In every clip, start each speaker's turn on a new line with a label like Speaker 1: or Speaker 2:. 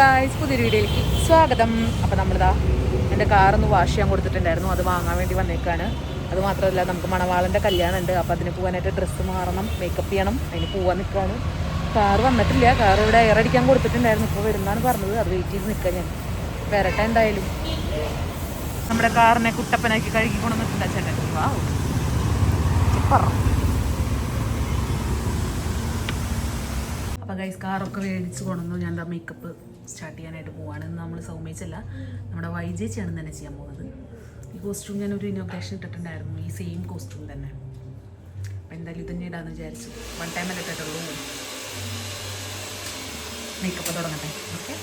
Speaker 1: Guys പുതിയൊരു വീഡിയോയിലേക്ക് സ്വാഗതം. അപ്പോൾ നമ്മളിതാ എന്റെ കാറൊന്ന് വാഷ് ചെയ്യാൻ കൊടുത്തിട്ടുണ്ടായിരുന്നു. അത് വാങ്ങാൻ വേണ്ടി വന്നേക്കാണ്. അത് മാത്രമല്ല നമുക്ക് മണവാളന്റെ കല്യാണം ഉണ്ട് അപ്പോൾ അതിന് പോകാനായിട്ട് ഡ്രസ്സ് മാറണം മേക്കപ്പ് ചെയ്യണം. അതിന് പോകാൻ നിൽക്കുകയാണ് കാർ വന്നിട്ടില്ല. കാർ ഇവിടെ എയർ കൊടുത്തിട്ടുണ്ടായിരുന്നു. ഇപ്പോൾ വരുന്നതാണ് പറഞ്ഞത്. അത് വെയിറ്റ് ചെയ്ത് നിൽക്കാൻ ഞാൻ. വരട്ടെ എന്തായാലും. നമ്മുടെ കാറിനെ കുട്ടപ്പനാക്കി കഴുകി കൊണ്ടുവന്നിട്ടുണ്ട് അപ്പോൾ ഗൈസ് കാറൊക്കെ മേടിച്ച് കൊണ്ടുവന്നു. ഞാൻ എന്താ മേക്കപ്പ് സ്റ്റാർട്ട് ചെയ്യാനായിട്ട് പോവാണ്. നമ്മൾ സൗമ്യച്ചല്ല നമ്മുടെ വൈജേച്ചിയാണ് തന്നെ ചെയ്യാൻ പോകുന്നത്. ഈ കോസ്റ്റ്യൂം ഞാൻ ഒരു ഇനോഗ്രേഷൻ ഇട്ടിട്ടുണ്ടായിരുന്നു. ഈ സെയിം കോസ്റ്റ്യൂം തന്നെ. അപ്പം എന്തായാലും ഇതുതന്നെ ഇടാന്ന് വിചാരിച്ചു. വൺ ടൈം അല്ലേ ഇട്ടിട്ടുള്ളൂ. മേക്കപ്പ് തുടങ്ങട്ടെ. ഓക്കെ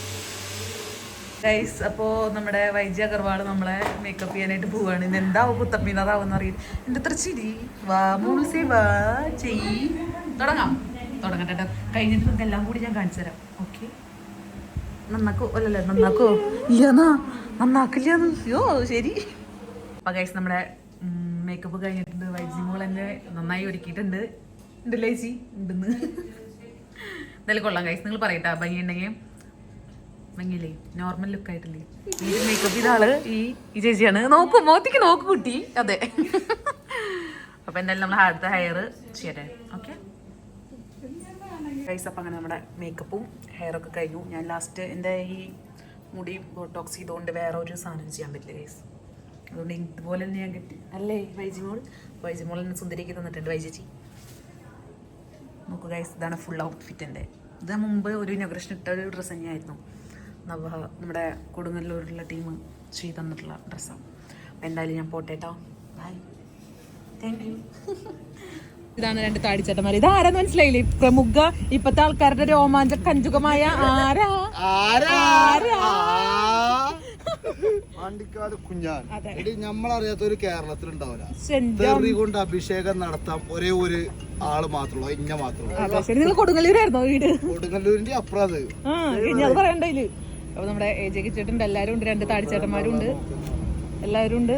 Speaker 1: ഗൈസ് അപ്പോൾ നമ്മുടെ വൈജി അഗർവാൾ നമ്മളെ മേക്കപ്പ് ചെയ്യാനായിട്ട് പോവാണ്. ഇന്ന് എന്താവും കുത്തമ്മീന്നതാവും അറിയില്ല. എന്റെ അത്ര ചിരി? വാ മൂസേ വാ ചെയ് തുടങ്ങാം. തുടങ്ങട്ടെ കഴിഞ്ഞിട്ട് നമുക്ക് എല്ലാം കൂടി ഞാൻ കാണിച്ചു തരാം. ഓക്കെ നന്നാക്കോ. അല്ലല്ല നന്നാക്കോ. ഇല്ലെന്നാ നന്നാക്കില്ലെന്ന് അയ്യോ ശരി. അപ്പം നമ്മുടെ മേക്കപ്പ് കഴിഞ്ഞിട്ടുണ്ട്. വൈജി മോൾ എന്നെ നന്നായി ഒരുക്കിയിട്ടുണ്ട്. ഉണ്ടല്ലേ ചേച്ചി? ഉണ്ടെന്ന്. എന്തായാലും കൊള്ളാം കൈസ് നിങ്ങൾ പറയട്ടെ ഭംഗി ഉണ്ടെങ്കിൽ ഭംഗിയില്ലേ? നോർമൽ ലുക്ക് ആയിട്ടില്ലേ? ഈ മേക്കപ്പ് ചെയ്ത ആൾ ഈ ഈ ചേച്ചിയാണ്. നോക്കൂ മോത്തിക്ക് നോക്കൂ കുട്ടി. അതെ. അപ്പൊ എന്തായാലും നമ്മൾ അടുത്ത ഹെയർ ചെയ്യട്ടെ. ഓക്കെ ഗൈസ് അപ്പം അങ്ങനെ നമ്മുടെ മേക്കപ്പും ഹെയറൊക്കെ കഴിഞ്ഞു. ഞാൻ ലാസ്റ്റ് എന്റെ ഈ മുടി ബോട്ടോക്സ് ചെയ്തുകൊണ്ട് വേറെ ഒരു സാധനം ചെയ്യാൻ പറ്റില്ല ഗൈസ് അതുകൊണ്ട് ഇതുപോലെ തന്നെ ഞാൻ കിട്ടി അല്ലേ വൈജിമോൾ വൈജിമോൾ എന്നെ സുന്ദരിക്ക് തന്നിട്ടുണ്ട് വൈജി നോക്കൂ ഗൈസ് ഇതാണ് ഫുൾ ഔട്ട്ഫിറ്റ് എന്റെ. ഇത് മുമ്പ് ഒരു ഇനോഗ്രേഷൻ ഇട്ട ഒരു ഡ്രസ്സ് തന്നെയായിരുന്നു. നവ നമ്മുടെ കൊടുങ്ങല്ലൂരിലുള്ള ടീം ചെയ്ത് തന്നിട്ടുള്ള ഡ്രസ്സാണ് എന്തായാലും ഞാൻ പോട്ടേട്ടോ ബൈ താങ്ക് യു ഇതാണ് രണ്ട് താടിച്ചേട്ടന്മാർ. ഇത് ആരാന്ന് മനസ്സിലായില്ലേ? പ്രമുഖ ഇപ്പത്തെ ആൾക്കാരുടെ രോമാഞ്ച കഞ്ചുകമായ ആരാ?
Speaker 2: കുഞ്ഞാൻ. നമ്മളറിയാത്ത ഒരു കേരളത്തിൽ ഉണ്ടാവില്ല കൊണ്ട് അഭിഷേകം നടത്താൻ ഒരേ ഒരു ആൾ മാത്രമുള്ളൂ
Speaker 1: ഇന്ന നിങ്ങൾ കൊടുങ്ങല്ലൂരായിരുന്നോ വീട്?
Speaker 2: കൊടുങ്ങല്ലൂരിന്റെ അപ്പുറം അത്.
Speaker 1: പറയണ്ടതിൽ അപ്പൊ നമ്മുടെ ജെ കിച്ചിട്ടുണ്ട് എല്ലാരും ഉണ്ട് രണ്ട് താടിച്ചേട്ടന്മാരും ഉണ്ട്. എല്ലാവരും ഉണ്ട്.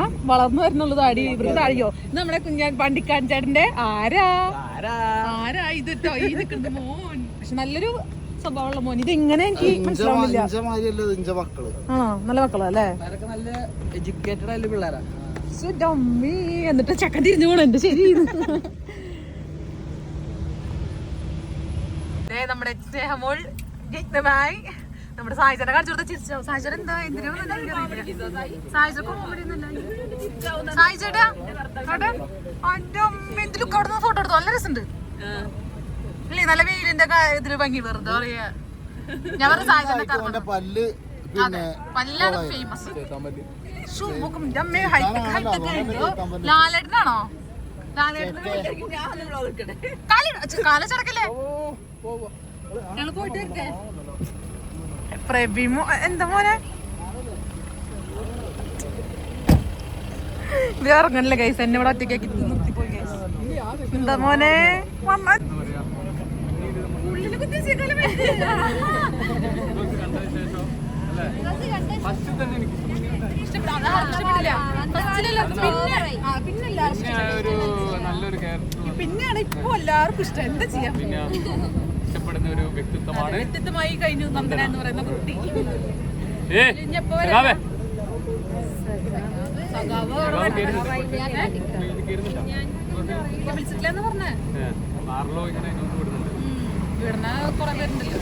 Speaker 1: ആ വളർന്നു വരുന്നുള്ളൂ താടി. ഇവർക്ക് താടിയോ? ഇത് നമ്മുടെ കുഞ്ഞാൻ പണ്ടിക്കാൻ ചേട്ടന്റെ ആരാ? ആരാ? ഇത് ഈ നിൽക്കുന്നത് മോൻ. പക്ഷെ നല്ലൊരു സ്വഭാവമുള്ള മോൻ. ഇത് എങ്ങനെ എനിക്ക് മനസ്സിലാവുന്നില്ല. ആണോ? നല്ല മക്കളോ അല്ലേ?
Speaker 3: നല്ല എഡ്യൂക്കേറ്റഡ് ആയിട്ടുള്ള പിള്ളേരാ.
Speaker 1: എന്നിട്ട് ചക്ക തിരിഞ്ഞു പോണ. എന്റെ ശരി? നമ്മുടെ സ്നേഹമോൾ ജയിക്കുന്നതായി നമ്മുടെ സായിച്ചേട്ടനെ കാണിച്ചു കൊടുത്ത ചിരിച്ചോ? സായിച്ചേട്ടൻ എന്താ? എന്തിനാ സായിച്ചേട്ട കോമഡി സായിച്ചേട്ടാ എന്ത് ലുക്ക് അവിടെ ഫോട്ടോ എടുത്തു? നല്ല രസമുണ്ട്. അല്ലേ നല്ല വെയിലിന്റെ ഇതിൽ ഭംഗി വെറുതെ പറയാ. ഞാൻ പറഞ്ഞ സായിച്ചേട്ടനെ
Speaker 2: അവന്റെ പല്ല്
Speaker 1: പല്ലാണ് ഫേമസ് ലാലേട്ടനാണോ? കാലച്ചടക്കല്ലേ ഞങ്ങൾ പോയിട്ട് വരട്ടെ. പ്രഭിമോ എന്താ മോനെ? ഇത് ഇറങ്ങണല്ലേ ഗൈസ് എന്നെ ഇവിടെ ഒറ്റയ്ക്കാക്കി നിർത്തിപ്പോയി ഗൈസ് എന്താ മോനെ? പിന്നെയാണ് ഇപ്പൊ എല്ലാവർക്കും ഇഷ്ടം. എന്താ ചെയ്യാ?
Speaker 4: ഇഷ്ടപ്പെടുന്ന ഒരു വ്യക്തിത്വമാണ്.
Speaker 1: വ്യക്തിത്വമായി കഴിഞ്ഞു നന്ദന എന്ന് പറയുന്ന കുട്ടി. വിളിച്ചിട്ടില്ലെന്ന് പറഞ്ഞേ.
Speaker 4: ഇങ്ങനെ
Speaker 1: ഇവിടുന്ന് കുറെ പേരുണ്ടല്ലോ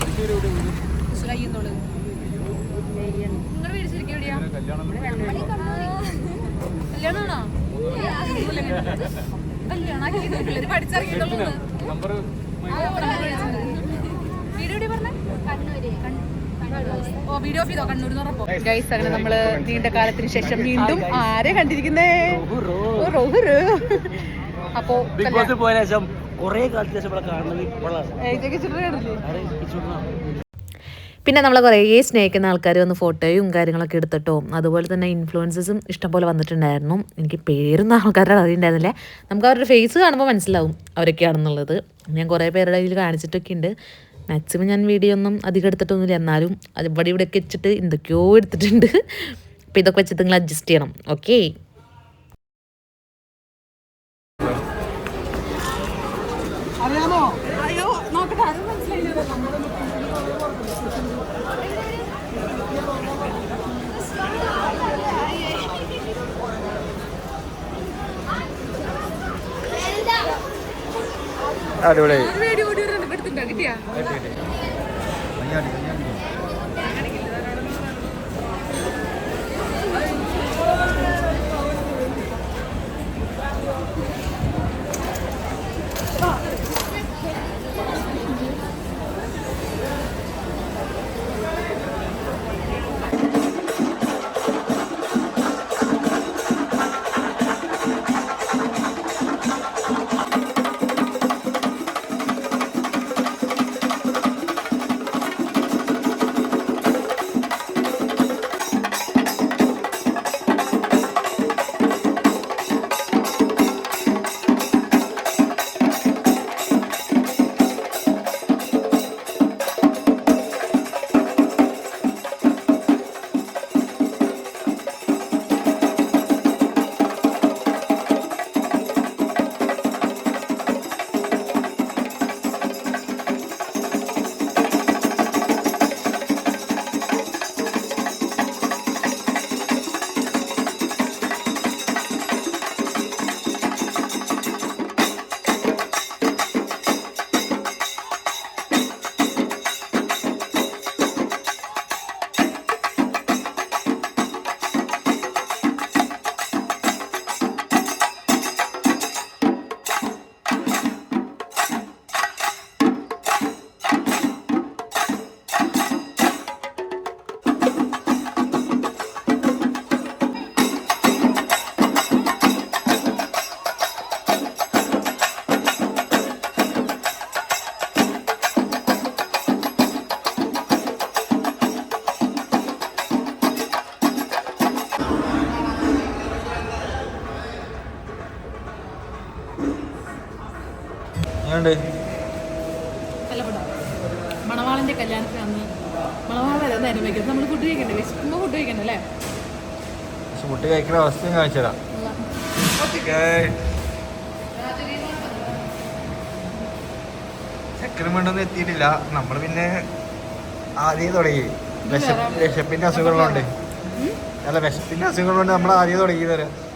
Speaker 4: തൃശ്ശൂര് എവിടെ വീട്?
Speaker 1: തൃശ്ശൂർ അയ്യന്തോൾ നിങ്ങളുടെ വീട് ശരിക്കും എവിടെയാ കല്യാണമാണോ? കല്യാണം പിള്ളേര് പഠിച്ചിറങ്ങിയിട്ടുള്ളൂ.
Speaker 4: നമ്പർ
Speaker 1: ഗൈസ് അങ്ങനെ നമ്മൾ നീണ്ട കാലത്തിന് ശേഷം വീണ്ടും ആരെ കണ്ടിരിക്കുന്നേ? അപ്പോ
Speaker 3: ബിഗ് ബോസിൽ പോയ ശേഷം കുറെ കാലത്തിന് ശേഷം ഇവിടെ കാണുന്നത്
Speaker 5: പിന്നെ നമ്മളെ കുറേ സ്നേഹിക്കുന്ന ആൾക്കാർ വന്ന് ഫോട്ടോയും കാര്യങ്ങളൊക്കെ എടുത്തിട്ടോ അതുപോലെ തന്നെ ഇൻഫ്ലുവൻസസും ഇഷ്ടംപോലെ വന്നിട്ടുണ്ടായിരുന്നു. എനിക്ക് പേരൊന്നും ആൾക്കാരുടെ അറിയുണ്ടായിരുന്നില്ല നമുക്ക് അവരുടെ ഫേസ് കാണുമ്പോൾ മനസ്സിലാവും അവരൊക്കെയാണെന്നുള്ളത്. ഞാൻ കുറേ പേരുടെ ഇതിൽ കാണിച്ചിട്ടൊക്കെ ഉണ്ട് മാക്സിമം ഞാൻ വീഡിയോ ഒന്നും അധികം എടുത്തിട്ടൊന്നുമില്ല. എന്നാലും അത് ഇവിടെ ഇവിടെയൊക്കെ വെച്ചിട്ട് എന്തൊക്കെയോ എടുത്തിട്ടുണ്ട്. അപ്പോൾ ഇതൊക്കെ വെച്ചിട്ട് നിങ്ങൾ അഡ്ജസ്റ്റ് ചെയ്യണം. ഓക്കേ
Speaker 3: അറിയാമോ
Speaker 1: അയ്യോ നോക്കട്ടെ അത് മനസ്സിലായില്ല
Speaker 3: അടിപൊളി
Speaker 1: കിട്ടിയാ? മണവാളന്റെ കല്യാണത്തിന് അന്ന് നമ്മൾ ഫുഡ് കഴിക്കണ്ടേ? വിശക്കുമ്പോൾ ഫുഡ്
Speaker 3: കഴിക്കുന്ന അവസ്ഥയും കാണിച്ചു തരാം. വേണ്ടൊന്നും എത്തിയിട്ടില്ല. നമ്മൾ പിന്നെ ആദ്യം തുടങ്ങി. വിശപ്പ് വിശപ്പിന്റെ അസുഖങ്ങളുണ്ട്. അല്ല വിശപ്പിന്റെ അസുഖങ്ങളുണ്ട്. നമ്മൾ ആദ്യം തുടങ്ങി തരാം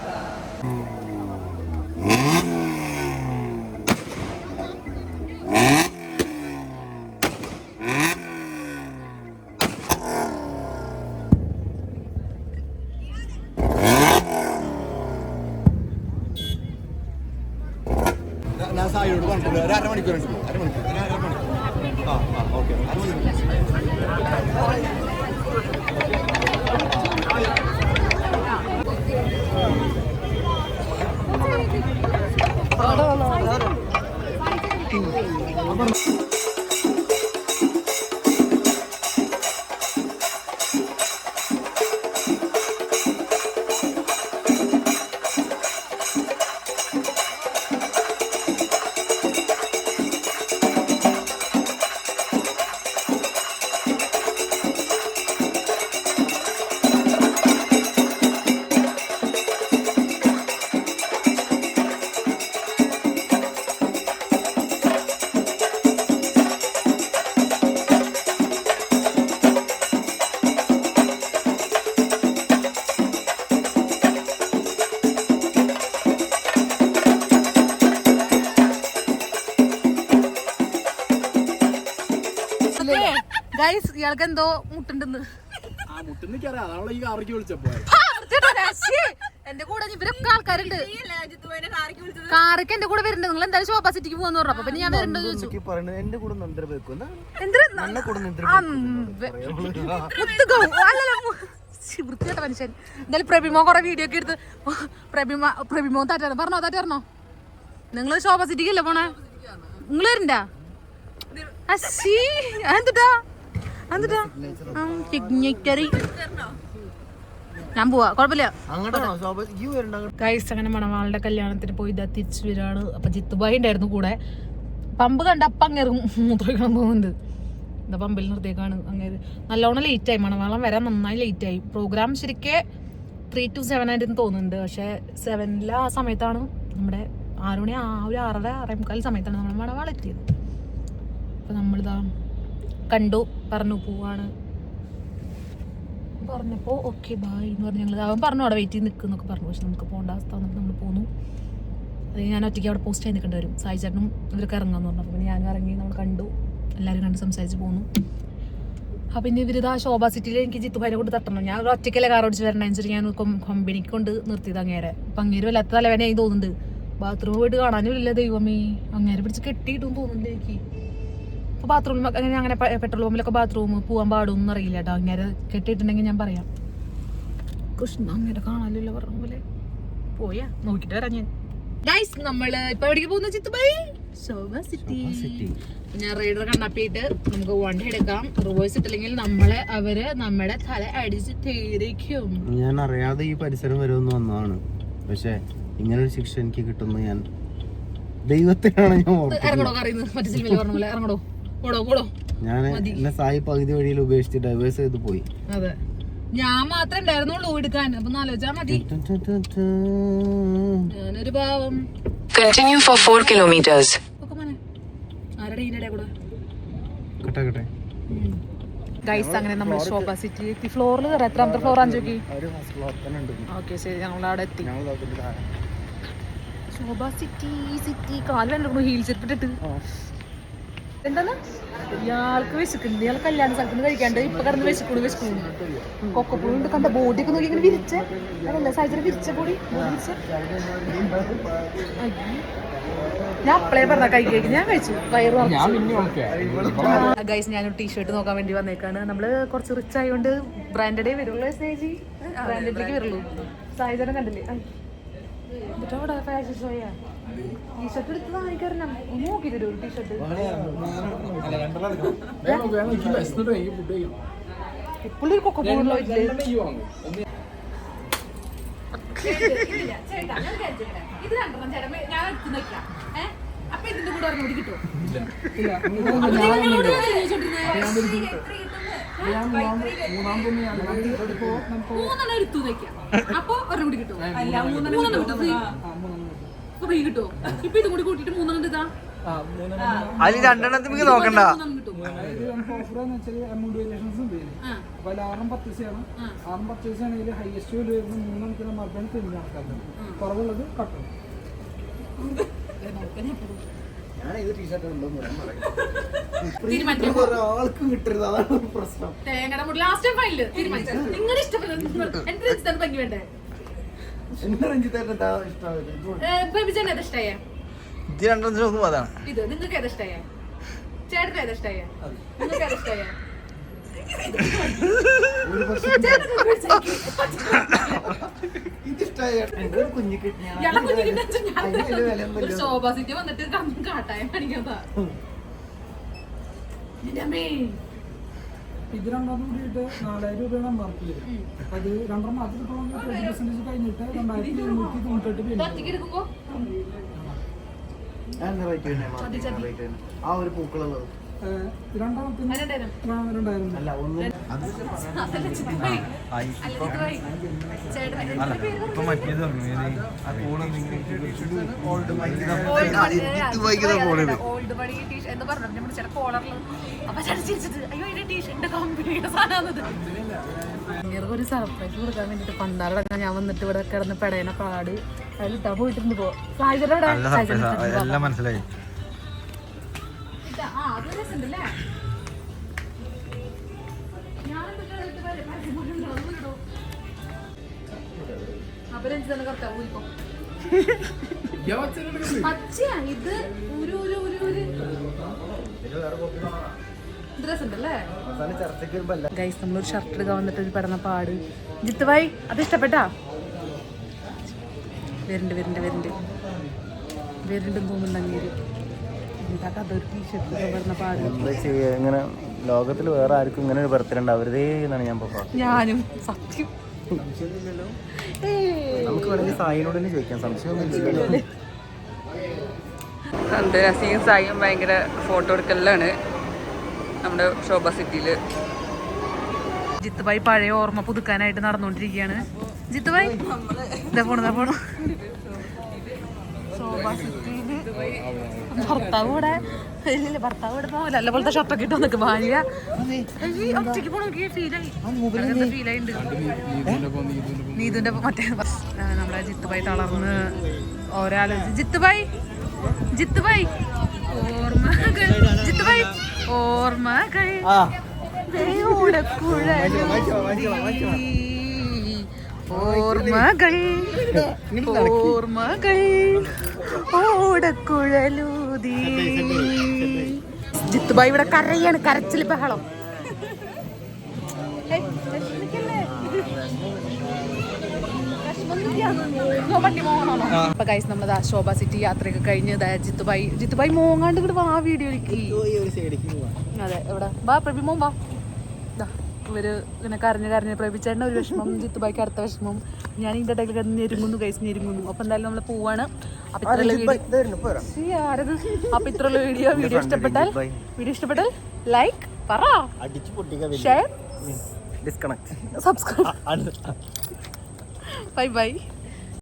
Speaker 1: ഇയാൾക്ക് എന്തോ മുട്ടുണ്ടെന്ന്. എന്റെ കൂടെ ഇവരൊക്കെ ആൾക്കാരുണ്ട്. കാറൊക്കെ എന്റെ കൂടെ വരുന്നുണ്ട്. നിങ്ങൾ എന്തായാലും ശോഭാ സിറ്റിക്ക് പോകാന്ന് പറഞ്ഞു. അപ്പൊ പിന്നെ ഞാൻ വരണ്ടോ ചോദിച്ചു. വൃത്തികെട്ട മനുഷ്യൻ. എന്തായാലും പ്രഭിമോ കൊറേ വീഡിയോ ഒക്കെ എടുത്ത് പ്രഭിമ പ്രഭിമോ താറ്റാണ് പറഞ്ഞോ താറ്റ നിങ്ങൾ നിങ്ങൾ ശോഭ സിറ്റിക്കല്ലേ പോണേ? നിങ്ങൾ വരണ്ടാ? അശ്ശീ എന്തുട്ടാ സിഗ്നേച്ചറി ഞാൻ പോവാ. കുഴപ്പമില്ല ഗൈസ് അങ്ങനെ മണവാളുടെ കല്യാണത്തിന് പോയി ഇതാ തിരിച്ചു വരാണ് അപ്പൊ ജിത്തുബായി ഉണ്ടായിരുന്നു കൂടെ. പമ്പ് കണ്ട അപ്പം അങ്ങേറും മൂത്രമൊഴിക്കണം തോന്നുന്നുണ്ട്. എന്താ പമ്പിൽ നിർത്തിയേക്കാണ്. അങ്ങേര് നല്ലോണം ലേറ്റ് ആയി. മണവാളം വരാൻ നന്നായി ലേറ്റ് ആയി. പ്രോഗ്രാം ശരിക്ക് ത്രീ ടു സെവൻ ആയിട്ട് തോന്നുന്നുണ്ട്. പക്ഷെ സെവനിലെ ആ സമയത്താണ് നമ്മുടെ ആറുമണി ആ ഒരു ആറര ആറേ മുക്കാൽ സമയത്താണ് നമ്മൾ മണവാൾ എത്തിയത് അപ്പൊ നമ്മളിതാ കണ്ടു പറഞ്ഞു പോവാണ്. പറഞ്ഞപ്പോൾ ഓക്കെ ബായ് എന്ന് പറഞ്ഞു ഞങ്ങൾ അവൻ പറഞ്ഞു അവിടെ വെയിറ്റ് ചെയ്ത് നിൽക്കുന്നൊക്കെ പറഞ്ഞു. പക്ഷെ നമുക്ക് പോകേണ്ട അവസ്ഥ നമ്മൾ പോന്നു. അത് ഞാൻ ഒറ്റയ്ക്ക് അവിടെ പോസ്റ്റ് ചെയ്ത് നിൽക്കേണ്ടി വരും. സായി ചേട്ടനും ഇവരൊക്കെ ഇറങ്ങാന്ന് പറഞ്ഞു. അപ്പോൾ ഞാനും ഇറങ്ങി നമ്മൾ കണ്ടു. എല്ലാവരും കണ്ട് സംസാരിച്ച് പോന്നു. അപ്പം പിന്നെ ഇവരിത് ആ ശോഭ സിറ്റിയിൽ എനിക്ക് ജിത്തുഭായിനെ കൊണ്ട് തട്ടണം. ഞാൻ ഒറ്റയ്ക്കല്ലേ കാർ ഓടിച്ച് വരണം. അനുസരിച്ച് ഞാൻ കമ്പനിക്ക് കൊണ്ട് നിർത്തിയത് അങ്ങേരെ. അപ്പം അങ്ങേര് വല്ലാത്ത തലവേനയായി തോന്നുന്നുണ്ട്. ബാത്റൂമിൽ പോയിട്ട് കാണാനും ഇല്ല ദൈവമേ. അങ്ങേരെ പിടിച്ച് കെട്ടിയിട്ടും തോന്നുന്നുണ്ട് എനിക്ക്. അപ്പോൾ ബാത്റൂമിൽ അങ്ങനെ അങ്ങനെ പെട്രോൾ പമ്പിലൊക്കെ ബാത്റൂം പോകാൻ പാടുമെന്ന് അറിയില്ല കേട്ടോ അങ്ങനെ കെട്ടിയിട്ടുണ്ടെങ്കിൽ ഞാൻ പറയാം. കൃഷ്ണ അങ്ങനെ കാണാനില്ല പറഞ്ഞ പോലെ. പോയാ നോക്കിട്ട് വരാം ഞാൻ. ഗൈസ് നമ്മൾ ഇപ്പൊ എവിടേക്ക് പോകുന്ന ചിത്തുബൈ? ശോഭ സിറ്റി. ഞാൻ റൈഡർ കണ്ണാപ്പിയിട്ട് നമുക്ക് വണ്ടി എടുക്കാം. റിവേഴ്സ് ഇട്ടില്ലെങ്കിൽ നമ്മളെ അവർ നമ്മുടെ തല അടിച്ച് തീരിക്കും
Speaker 5: ഞാൻ അറിയാതെ ഈ പരിസരം വരുമെന്ന് വന്നതാണ്. പക്ഷെ ഇങ്ങനൊരു ശിക്ഷ എനിക്ക് കിട്ടുന്നു ഞാൻ ദൈവത്തിനാണ് ഞാൻ
Speaker 1: ഇറങ്ങണോ? അറിയുന്നത് മറ്റു സിനിമയിൽ പറഞ്ഞ പോലെ ഓടോ
Speaker 5: ഞാൻ എന്നെ സായി പകുതി വഴിയിൽ ഉപേക്ഷിച്ച് ഡൈവേഴ്സ് ചെയ്ത് പോയി.
Speaker 1: അതെ. ഞാൻ മാത്രമേ ഉണ്ടായിരുന്നുള്ളൂ എടുക്കാൻ. അപ്പൊ ആലോചിച്ചാ മതി. ഞാനൊരു പാവം.
Speaker 6: 4 kilometers.
Speaker 1: ഒക്കെ മോനെ. ആരുടെ ഇതിന്റെ കൂടെ?
Speaker 5: കട്ടെ കട്ടെ.
Speaker 1: ഗൈസ് അങ്ങനെ നമ്മൾ ശോഭ സിറ്റി എത്തി ഫ്ലോറിൽ കയറാം. എത്രാമത്തെ ഫ്ലോർ അഞ്ചോക്കി ഓക്കെ ശരി. ഞങ്ങൾ അവിടെ എത്തി. ശോഭ സിറ്റി സിറ്റി കാലിൽ കണ്ടിരുന്നു ഹീൽ ചെരുപ്പിട്ടിട്ട് എന്താണ്? ഇയാൾക്ക് വിശക്കുന്നുണ്ട്. ഇയാൾ കല്യാണ സ്ഥലത്തുനിന്ന് കഴിക്കാണ്ട് ഇപ്പൊ കിടന്ന് വിശക്കണു വിശക്കണു. കൊക്കപ്പുഴുണ്ട് കണ്ട? ബോഡിയൊക്കെ നോക്കി ഇങ്ങനെ വിരിച്ച. അതല്ല? സാഹചര്യം വിരിച്ച ബോഡി ബോഡി വിരിച്ച. ഞാൻ അപ്പളേ പറഞ്ഞ കഴിക്കേക്ക് ഞാൻ കഴിച്ചു. വയറു ഗൈസ് ഞാനൊരു ടീഷർട്ട് നോക്കാൻ വേണ്ടി വന്നേക്കാണ്. നമ്മൾ കുറച്ച് റിച്ച് ആയതുകൊണ്ട് ബ്രാൻഡഡേ വരുള്ളൂ സ്നേഹി ബ്രാൻഡഡിലേക്ക് വരുള്ളൂ. സാഹചര്യം കണ്ടില്ലേ. എന്നിട്ട് അവിടെ ഫാഷൻ ഷോയാ ടീഷർട്ട് നോക്കി തരൂ ഇത് രണ്ടെണ്ണം ഞാൻ എടുത്ത് നിൽക്കാം ഏഹ് അപ്പൊ ഇതിന്റെ കൂടെ ഒരെണ്ണം കൂടി കിട്ടും മൂന്നെണ്ണം എടുത്തു നിൽക്കാം അപ്പൊ ഒരെണ്ണം കൂടി കിട്ടും. അല്ല മൂന്നെണ്ണം കിട്ടും. ഫ്രീ ഫ്രീ കിട്ടും ഇപ്പൊ ഇതും കൂടി മൂന്നെണ്ണം ഇതാ.
Speaker 5: അതിൽ നോക്കണ്ട. ഒരാൾക്കും കിട്ടരുത്. അതാണ് പ്രശ്നം.
Speaker 1: തേങ്ങയുടെ ലാസ്റ്റ് ടൈം ഫൈനൽ തീരുമാനിച്ചു? നിങ്ങളുടെ ഇഷ്ടപ്പെട്ട എന്റെ പങ്കി വേണ്ടേ
Speaker 5: എന്നെ രഞ്ജിത്തേട്ടൻ എന്താ ഇഷ്ടമായത്
Speaker 1: ബേബിച്ചാൻ ഏതാ ഇഷ്ടായേ
Speaker 5: ഇത് രണ്ടെണ്ണത്തിന് നോക്കുമ്പോ അതാണ്.
Speaker 1: ഇത് നിങ്ങൾക്ക് ഏതാ ഇഷ്ടായേ? ചേട്ടന് ഏതാ ഇഷ്ടായേ? നിങ്ങൾക്ക് ഏതാ ഇഷ്ടായേ? ഇയാളെ കുഞ്ഞിക്കിന്റെ അച്ഛൻ ഞാൻ ഒരു ശോഭാ വന്നിട്ട് കാട്ടായ അമ്മേ.
Speaker 7: ഇത് രണ്ടാമത് കൂടിയിട്ട് നാലായിരം രൂപയാണ് എം മാർക്ക് വരും അത് രണ്ടര മാസത്തോളം ട്വന്റി പെർസെന്റേജ് കഴിഞ്ഞിട്ട് രണ്ടായിരത്തി എഴുന്നൂറ്റി തൊണ്ണൂറ്റെട്ട്
Speaker 1: എട്ട്
Speaker 5: ആ ഒരു പൂക്കളുള്ളത്.
Speaker 7: രണ്ടാമത്തിന്
Speaker 1: രണ്ടായിരം
Speaker 5: അല്ല ഒന്ന്
Speaker 1: ഓൾഡ് മണി എന്ന് പറഞ്ഞു. നമ്മുടെ ചില കോളറിൽ അപ്പൊ ചേട്ടൻ ചിരിച്ചിട്ട് അയ്യോ ടീഷർട്ടിന്റെ കമ്പനിയുടെ സാധനമാണത്. ഒരു സർപ്രൈസ് കൊടുക്കാൻ വേണ്ടിട്ട് പണ്ടാറടക്കം ഞാൻ വന്നിട്ട് ഇവിടെ കിടന്ന് പെടയണ പാട്. അതിലിട്ടാ പോയിട്ടുണ്ട് പോ
Speaker 5: എല്ലാം മനസ്സിലായി.
Speaker 1: ഇത് ഒരു ഒരു ഒരു ഒരു. ഗൈസ് നമ്മളൊരു ഷർട്ട് എടുക്കാൻ വന്നിട്ട് ഒരു പെടുന്ന പാട്. ജിത്ത് ഭായി അത് ഇഷ്ടപ്പെട്ടാ? വരുന്നുണ്ട് വരുന്നുണ്ട് വരുന്നുണ്ട് വരുന്നുണ്ടെന്ന് തോന്നുന്നുണ്ട് അങ്ങേര് എന്താ കഥ ഒരു ടീഷർട്ട് പെടുന്ന പാട്?
Speaker 5: എന്താ ചെയ്യുക ഇങ്ങനെ ലോകത്തിൽ വേറെ ആർക്കും ഇങ്ങനെ ഒരു ബർത്ത്ഡേ ഉണ്ടാവരുതേ എന്നാണ് ഞാൻ
Speaker 1: ഞാനും. സത്യം.
Speaker 5: നമുക്ക് വേണമെങ്കിൽ സായിനോട് തന്നെ ചോദിക്കാം.
Speaker 8: സംശയമൊന്നും സായും ഭയങ്കര ഫോട്ടോ എടുക്കലാണ് നമ്മുടെ ശോഭ സിറ്റിയിൽ
Speaker 1: ജിത്ത് ഭായി പഴയ ഓർമ്മ പുതുക്കാനായിട്ട് നടന്നുകൊണ്ടിരിക്കുകയാണ്. ജിത്ത് ഭായി ഇതാ പോണു ഇതാ പോണു. ശോഭ സിറ്റിയിൽ ഭർത്താവ് കൂടെ ഇല്ലില്ല ഭർത്താവ് ഇവിടെ പോകില്ല നല്ല പോലത്തെ ഷർട്ടൊക്കെ ഇട്ടോ നിൽക്കും ഭാര്യ. ഒറ്റയ്ക്ക് പോണോക്കിയ ഫീലായി ഫീലായി ഉണ്ട് നീതുന്റെ മറ്റേ നമ്മുടെ ജിത്തുഭായി തളർന്ന് ഓരോ ആലോചിച്ച് ജിത്തുഭായി ജിത്തുഭായി ഓർമ്മകൾ. ഓടക്കുഴലൂതി. ഓർമ്മകൾ. ഓർമ്മകൾ. ഓടക്കുഴലൂതി ജിത്തുബായി ഇവിടെ കരയാണ്. കരച്ചിൽ ബഹളം അപ്പൊ ഗൈസ് നമ്മളത് ശോഭ സിറ്റി യാത്രയൊക്കെ കഴിഞ്ഞ് ജിത്തുബായി ജിത്തുബായി മോങ്ങാണ്ട് ഇങ്ങോട്ട് വാ വീഡിയോയിലേക്ക് അതെ എവിടെ? വാ പ്രഭി മോൻ വാ. ഇവർ ഇങ്ങനെ കരഞ്ഞ് കരഞ്ഞ് പ്രഭിച്ചേട്ടന്റെ ഒരു വിഷമം ജിത്തുബായിക്ക് അടുത്ത വിഷമം. ഞാൻ ഇതിന്റെ ഇടയിൽ കിടന്ന് ഞെരുങ്ങുന്നു കൈസ് ഞെരുങ്ങുന്നു. അപ്പൊ എന്തായാലും നമ്മൾ പോവാണ്. അപ്പൊ ഇത്രയുള്ള വീഡിയോ ആരത്? അപ്പൊ ഇത്രയുള്ള വീഡിയോ വീഡിയോ ഇഷ്ടപ്പെട്ടാൽ വീഡിയോ ഇഷ്ടപ്പെട്ടാൽ ലൈക്ക് പറ. Share
Speaker 3: disconnect
Speaker 1: subscribe bye bye